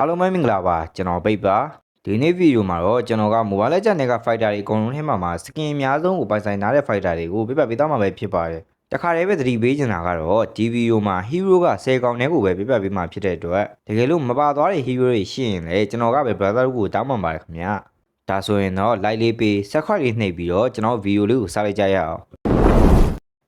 အားလုံးပဲမင်္ဂလာပါကျွန်တော်ပိတ်ပါဒီနေ့ဗီဒီယိုမှာတော့ကျွန်တော်က Mobile Legends တွေက fighter တွေအကုန်လုံးထဲမှာမှာ skin အများဆုံးကိုပိုင်ဆိုင်ထားတဲ့ fighter တွေကိုပြပြပေးသားမှာပဲဖြစ်ပါတယ်တခါတည်းပဲသတိပေးချင်တာကတော့ဒီဗီဒီယိုမှာ hero က10កောင်တဲ့ကိုပဲပြပြပေးမှာဖြစ်တဲ့အတွက်တကယ်လို့မပါသွားတဲ့ hero တွေရှိရင်လည်းကျွန်တော်ကပဲ brother ကိုတောင်းပန်ပါတယ်ခင်ဗျာဒါဆိုရင်တော့ like လေးပေး subscribe လေးနှိပ်ပြီးတော့ကျွန်တော်ဗီဒီယိုလေးကိုစလိုက်ကြရအောင်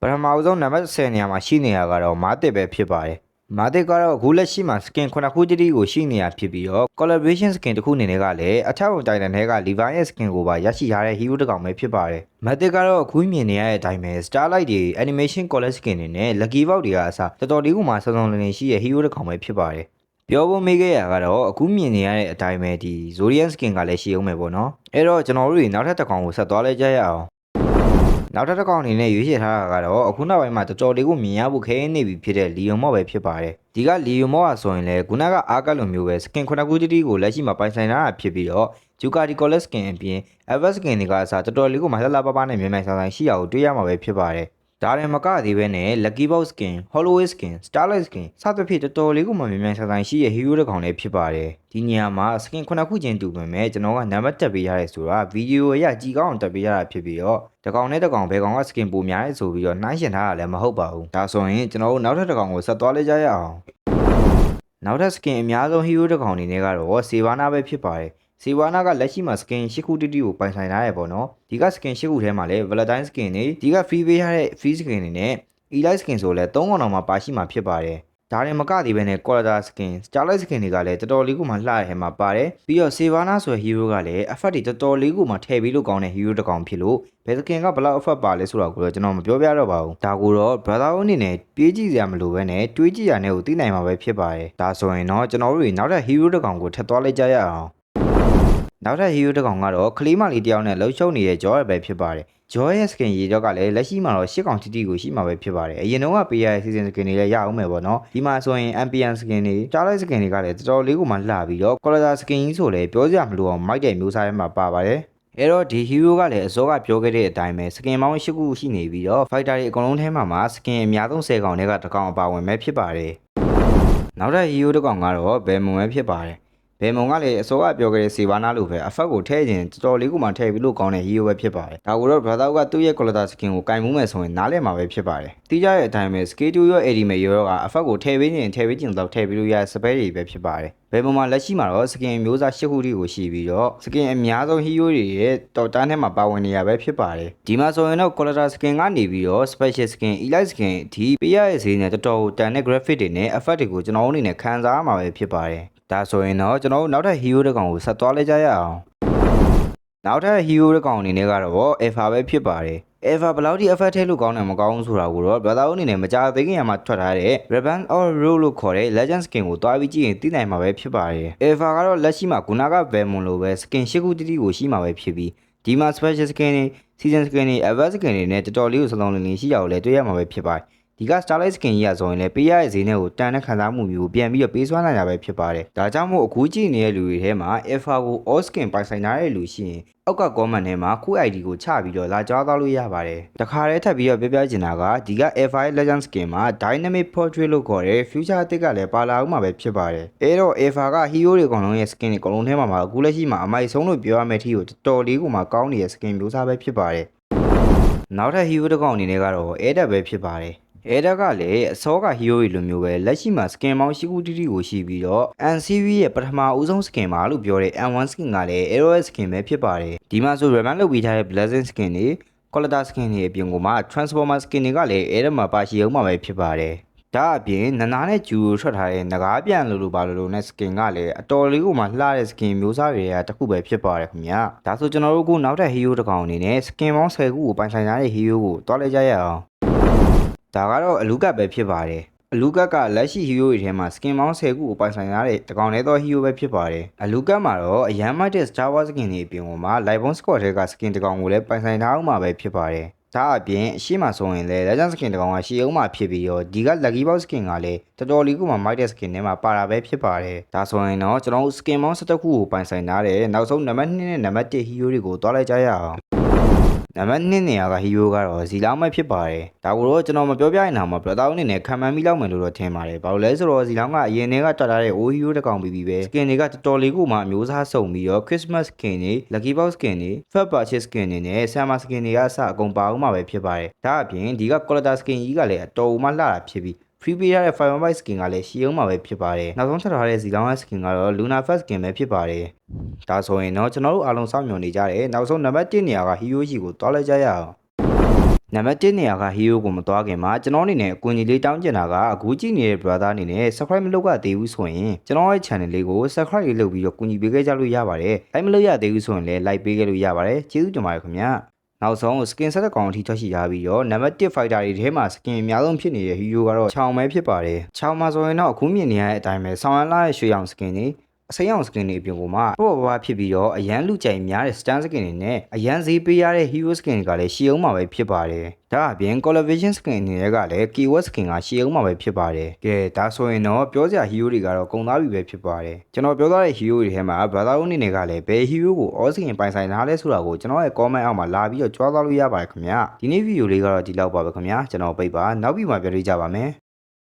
ပထမအဆုံးနံပါတ်10နေရာမှာရှိနေရကတော့မာတစ်ပဲဖြစ်ပါတယ်။ မာတစ်ကတော့အခုလက်ရှိမှာ skin ခုနှစ်ခုတည်းကိုရှိနေရဖြစ်ပြီးတော့ collaboration skin တစ်ခုအနေနဲ့ကလည်းအထက်ဝင်တိုင်တန်တွေက Levi ရဲ့ skin ကိုပါရရှိထားတဲ့ hero တစ်ကောင်ပဲဖြစ်ပါတယ်။မာတစ်ကတော့အခုမြင်နေရတဲ့အတိုင်းပဲ Starlight တွေ animation color skin တွေနဲ့ lucky box တွေကအစားတော်တော်လေးကိုမှစုံစုံလင်လင်ရှိတဲ့ hero တစ်ကောင်ပဲဖြစ်ပါတယ်။ပြောဖို့မေးခဲ့ရကတော့အခုမြင်နေရတဲ့အတိုင်းပဲဒီ Zodiac skin ကလည်းရှိအောင်မယ်ပေါ့နော်။အဲ့တော့ကျွန်တော်တို့တွေနောက်ထပ်တစ်ကောင်ကိုဆက်သွားလိုက်ကြရအောင်။ နောက်တစ်တစ်ကောင်အနေနဲ့ရွေးချယ်ထားတာကတော့အခုနောက်ပိုင်းမှာတော်တော်လေးကိုမြင်ရဖို့ခဲနေပြီဖြစ်တဲ့လီယွန်မော့ပဲဖြစ်ပါတယ်ဒီကလီယွန်မော့ကဆိုရင်လည်းခုနကအားကတ်လိုမျိုးပဲစကင်ခုနှစ်ခုတည်းကိုလက်ရှိမှာပိုင်ဆိုင်ထားတာဖြစ်ပြီးတော့ဂျူကာဒီကောလက်စကင်အပြင်အဗတ်စကင်တွေကအစားတော်တော်လေးကိုမလှလှပပနဲ့မြန်မြန်ဆန်ဆန်ရှိအောင်တွေ့ရမှာပဲဖြစ်ပါတယ် ဒါရင်မကသေးပဲနဲ့ Lucky Box Skin, Holloway Skin, Starlight Skin စသဖြင့်တော်တော်လေးကိုမှမြန်မြန်ဆန်ဆန်ရှိရဲ့ hero တစ်ကောင်လေးဖြစ်ပါတယ်ဒီနေရာမှာ skin ခုနှစ်ခုချင်းတူပေမဲ့ကျွန်တော်ကနံပါတ်တက်ပေးရတယ်ဆိုတာဗီဒီယိုအရကြည်ကောင်းအောင်တက်ပေးရတာဖြစ်ပြီးတော့တစ်ကောင်နဲ့တစ်ကောင်ဘယ်ကောင်က skin ပိုများလဲဆိုပြီးတော့နှိုင်းရှင်ထားတာလည်းမဟုတ်ပါဘူးဒါဆိုရင်ကျွန်တော်တို့နောက်ထပ်တစ်ကောင်ကိုဆက်သွားလိုက်ကြရအောင်နောက်ထပ် skin အများဆုံး hero တစ်ကောင်အနေနဲ့ကတော့စေဘာနာပဲဖြစ်ပါတယ် စီဝါနာကလက်ရှိမှာ skin ၈ခုတိတိကိုပိုင်ဆိုင်ထားရပေါ့နော်ဒီက skin ၈ခုထဲမှာလည်း Valentine skin တွေဒီက free ပေးရတဲ့ free skin တွေနဲ့ Elite skin ဆိုလည်း၃កောင်တော်မှာပါရှိမှာဖြစ်ပါတယ်ဒါရင်မကသေးပဲနဲ့ Quality skin Starlight skin တွေကလည်းတော်တော်လေးကိုမှလှရတဲ့မှာပါတယ်ပြီးတော့ Savannah ဆိုတဲ့ hero ကလည်း effect တွေတော်တော်လေးကိုမှထည့်ပြီးလို့ကောင်းတဲ့ hero တစ်ကောင်ဖြစ်လို့ဘယ် skin ကဘယ်လောက် effect ပါလဲဆိုတာကိုတော့ကျွန်တော်မပြောပြတော့ပါဘူးဒါကိုတော့ brother အနေနဲ့ပြေးကြည့်စရာမလိုပဲနဲ့တွေးကြည့်ရတဲ့ကိုသိနိုင်မှာပဲဖြစ်ပါတယ်ဒါဆိုရင်တော့ကျွန်တော်တို့တွေနောက်ထပ် hero တစ်ကောင်ကိုထပ်သွားလိုက်ကြရအောင် နောက်ထပ် hero တစ်ကောင်ကတော့ကလေးမလေးတစ်ယောက်နဲ့လှုပ်ရှုပ်နေတဲ့ Joy ပဲဖြစ်ပါတယ်။ Joy ရဲ့ skin ရေတော့ကလည်းလက်ရှိမှာတော့ရှစ်ကောင်တိတိကိုရှိမှာပဲဖြစ်ပါတယ်။အရင်တော့ကပေးရတဲ့ season skin တွေလည်းရအောင်မယ်ပေါ့နော်။ဒီမှာဆိုရင် Ampian skin တွေ Starlight skin တွေကလည်းတော်တော်လေးကိုမှလှပြီးတော့ color skin ကြီးဆိုလည်းပြောစရာမလိုအောင်မိုက်တဲ့မျိုးစားထဲမှာပါပါတယ်။အဲ့တော့ဒီ hero ကလည်းအစောကပြောခဲ့တဲ့အတိုင်းပဲ skin ပေါင်း၈ခုရှိနေပြီးတော့ fighter တွေအကုန်လုံးထဲမှာမှာ skin အများဆုံး10ကောင်တွေကတစ်ကောင်အပါဝင်ပဲဖြစ်ပါတယ်။နောက်ထပ် hero တစ်ကောင်ကတော့ဘယ်မုံပဲဖြစ်ပါတယ်။ ဘယ်မုံကလည်းအစောကပြောခဲ့တဲ့စီဝါနာလိုပဲအဖက်ကိုထည့်ခြင်းတော်တော်လေးကိုမှထည့်ပြီးလို့ကောင်းတဲ့ hero ပဲဖြစ်ပါတယ်။ဒါကိုတော့ brother ကသူ့ရဲ့ quality skin ကိုကင်မှုမဲ့ဆိုရင်နားလည်မှာပဲဖြစ်ပါတယ်။တီးကြတဲ့အတိုင်းပဲ skill 2ရော AD မဲ့ရောကအဖက်ကိုထည့်ပေးခြင်းထည့်ပေးခြင်းတော့ထည့်ပြီးလို့ရတဲ့ spell တွေပဲဖြစ်ပါတယ်။ဘယ်ပုံမှာလက်ရှိမှာတော့ skin မျိုးစား၈ခုတိကိုရှိပြီးတော့ skin အများဆုံး hero တွေရဲ့တော်တန်းထဲမှာပါဝင်နေရပဲဖြစ်ပါတယ်။ဒီမှာဆိုရင်တော့ quality skin ကနေပြီးတော့ special skin, elite skin အထိပေးရတဲ့ဈေးနဲ့တော်တော်တန်တဲ့ graphic တွေနဲ့ effect တွေကိုကျွန်တော်တို့အနေနဲ့ခံစားရမှာပဲဖြစ်ပါတယ်။ ဒါဆိုရင်တော့ကျွန်တော်တို့နောက်ထပ် hero တစ်ကောင်ကိုဆက်သွားလိုက်ကြရအောင်နောက်ထပ် hero တစ်ကောင်အနေနဲ့ကတော့ alpha ပဲဖြစ်ပါတယ် alpha ဘယ်လောက်ထိ effect ထဲလို့ကောင်းတယ်မကောင်းဘူးဆိုတာကိုတော့ brother အနေနဲ့မကြားသေးခင်ရမှာထွက်ထားတဲ့ Ribbon or Roll လို့ခေါ်တဲ့ legend skin ကိုတွားပြီးကြည့်ရင်သိနိုင်မှာပဲဖြစ်ပါတယ် alpha ကတော့လက်ရှိမှာခုနက Velmon လိုပဲ skin ၈ခုတိတိကိုရှိမှာပဲဖြစ်ပြီးဒီမှာ special skin တွေ season skin တွေ advanced skin တွေနဲ့တော်တော်လေးကိုစလုံးလင်းလင်းရှိရအောင်လဲတွေ့ရမှာပဲဖြစ်ပါတယ် ဒီက Starlight Skin ကြီးရဆိုရင်လည်းပေးရတဲ့ဈေးနဲ့ကိုတန်တဲ့ခံစားမှုမျိုးကိုပြန်ပြီးတော့ပေးစွမ်းနိုင်တာပဲဖြစ်ပါတယ်။ဒါကြောင့်မို့အခုကြည့်နေတဲ့လူတွေထဲမှာ Alpha ကို All Skin ပိုင်ဆိုင်ထားတဲ့လူရှိရင်အောက်က comment ထဲမှာခု ID ကိုချပြီးတော့လာကြားသွားလို့ရပါတယ်။တခါတည်းထပ်ပြီးတော့ပြောပြချင်တာကဒီက Alpha ရဲ့ Legend Skin မှာ Dynamic Portrait လို့ခေါ်တဲ့ Future အသစ်ကလည်းပါလာဦးမှာပဲဖြစ်ပါတယ်။အဲတော့ Alpha က Hero တွေအကုန်လုံးရဲ့ Skin တွေအကုန်လုံးထဲမှာမှာအခုလက်ရှိမှာအမိုက်ဆုံးလို့ပြောရမယ့်အထိကိုတော်တော်လေးကိုမှကောင်းနေတဲ့ Skin မျိုးစားပဲဖြစ်ပါတယ်။နောက်ထပ် Hero တစ်ကောင်အနေနဲ့ကတော့ Air ပဲဖြစ်ပါတယ်။ အဲဒါကလည်းအစောက hero တွေလိုမျိုးပဲလက်ရှိမှာ skin ပေါင်းရှိခုတိတိကိုရှိပြီးတော့ NCV ရဲ့ပထမဦးဆုံး skin ပါလို့ပြောတဲ့ N1 skin ကလည်း Arrow skin ပဲဖြစ်ပါတယ်ဒီမှာဆို Remand လုပ်ပြီးထားတဲ့ Blazing skin တွေ Quality skin တွေအပြင်ကိုမှ Transformer skin တွေကလည်းအဲဒါမှာပါရှိအောင်မှာပဲဖြစ်ပါတယ်ဒါအပြင်နနာနဲ့ဂျူကိုထွက်ထားတဲ့ငကားပြန်လို့လို့ပါလို့လို့နဲ့ skin ကလည်းအတော်လေးကိုမှလှတဲ့ skin မျိုးစားတွေကတစ်ခုပဲဖြစ်ပါတယ်ခင်ဗျာဒါဆိုကျွန်တော်တို့ကနောက်ထပ် hero တစ်ကောင်အနေနဲ့ skin ပေါင်း10ခုကိုပိုင်ဆိုင်ထားတဲ့ hero ကိုတွားလိုက်ကြရအောင် ဒါကတော့အလူကတ်ပဲဖြစ်ပါတယ်အလူကတ်ကလက်ရှိ hero တွေထဲမှာ skin ပေါင်း10ခုကိုပိုင်ဆိုင်ရတဲ့တကောင်လေးသော hero ပဲဖြစ်ပါတယ်အလူကတ်မှာတော့အရန်မိုက်တဲ့ Star Wars skin တွေအပြင်ပေါ်မှာ Lightbone Squad တွေက skin တကောင်ကိုလည်းပိုင်ဆိုင်ထားအောင်မှာပဲဖြစ်ပါတယ်ဒါအပြင်အရှိမဆိုရင်လည်း Legend skin တကောင်ကရှေ့အောင်မှာဖြစ်ပြီးတော့ဒီက Lucky Box skin ကလည်းတော်တော်လေးကိုမှမိုက်တဲ့ skin ထဲမှာပါတာပဲဖြစ်ပါတယ်ဒါဆိုရင်တော့ကျွန်တော်တို့ skin ပေါင်း17ခုကိုပိုင်ဆိုင်ထားတဲ့နောက်ဆုံးနံပါတ်2နဲ့နံပါတ်1 hero တွေကိုတွားလိုက်ကြရအောင် နံပါတ်2နေရာက hero ကတော့ဇီလောင်းပဲဖြစ်ပါတယ်ဒါကိုတော့ကျွန်တော်မပြောပြရင်တော့မှ brother အနေနဲ့ခံမှန်းမိလောက်မယ်လို့တော့ထင်ပါတယ်ဘာလို့လဲဆိုတော့ဇီလောင်းကအရင်တည်းကတွတ်ထားတဲ့ old hero တစ်ကောင်ပြီးပြီပဲ skin တွေကတော်တော်လေးကိုမှအမျိုးအစားစုံပြီးတော့ Christmas skin တွေ lucky box skin တွေ fat purchase skin တွေနဲ့ summer skin တွေကအစအကုန်ပါအောင်မှာပဲဖြစ်ပါတယ်ဒါအပြင်ဒီက collector skin ကြီးကလည်းအတော်မှလှတာဖြစ်ပြီး free ပေးရတဲ့ fire byte skin ကလည်းရှီအောင်မှာပဲဖြစ်ပါတယ်နောက်ဆုံးထပ်ထားတဲ့ဇီလောင်းရဲ့ skin ကတော့ luna fast skin ပဲဖြစ်ပါတယ်ဒါဆိုရင်တော့ကျွန်တော်တို့အားလုံးစောင့်မျှော်နေကြတယ်နောက်ဆုံးနံပါတ်1နေရာက hero ရှိကိုတွားလိုက်ကြရအောင်နံပါတ်1နေရာက hero ကိုမသွားခင်မှာကျွန်တော်အနေနဲ့အကူအညီလေးတောင်းချင်တာကအခုကြည့်နေတဲ့ brother အနေနဲ့ subscribe မလုပ်ရသေးဘူးဆိုရင်ကျွန်တော်ရဲ့ channel လေးကို subscribe လေးလုပ်ပြီးတော့ကူညီပေးခဲ့ကြလို့ရပါတယ်။ like မလုပ်ရသေးဘူးဆိုရင်လည်း like ပေးခဲ့လို့ရပါတယ်။ကျေးဇူးတင်ပါတယ်ခင်ဗျာ။ နောက်ဆုံး skin set ကောင်အထိထွက်ရှိထားပြီးတော့နံပါတ်1 fighter တွေထဲမှာ skin အများဆုံးဖြစ်နေတဲ့ hero ကတော့ချောင်ပဲဖြစ်ပါတယ်။ချောင်မှာဆိုရင်တော့အခုမြင်နေရတဲ့အတိုင်းပဲဆောင်းရလာရဲ့ရွှေရောင် skin တွေ အစိမ်းအောင် skin တွေအပြင်ကိုမှပေါ့ပေါ့ပါဖြစ်ပြီးတော့အရန်လူကြိုက်များတဲ့ stand skin တွေနဲ့အရန်ဈေးပေးရတဲ့ hero skin တွေကလည်းရှီအောင်မှာပဲဖြစ်ပါတယ်။ဒါအပြင် collaboration skin အနေနဲ့ကလည်း keyword skin ကရှီအောင်မှာပဲဖြစ်ပါတယ်။ကဲဒါဆိုရင်တော့ပြောစရာ hero တွေကတော့ကုန်သားပြီပဲဖြစ်ပါတယ်။ကျွန်တော်ပြောသားတဲ့ hero တွေထဲမှာ brother အနေနဲ့ကလည်းဘယ် hero ကို all skin ပိုင်ဆိုင်ထားလဲဆိုတာကိုကျွန်တော်ရဲ့ comment အောက်မှာလာပြီးတော့ကြွားသွားလို့ရပါတယ်ခင်ဗျာ။ဒီနေ့ video လေးကတော့ဒီလောက်ပါပဲခင်ဗျာ။ကျွန်တော်ပိတ်ပါနောက်ပြီးမှပြန်တွေ့ကြပါမယ်။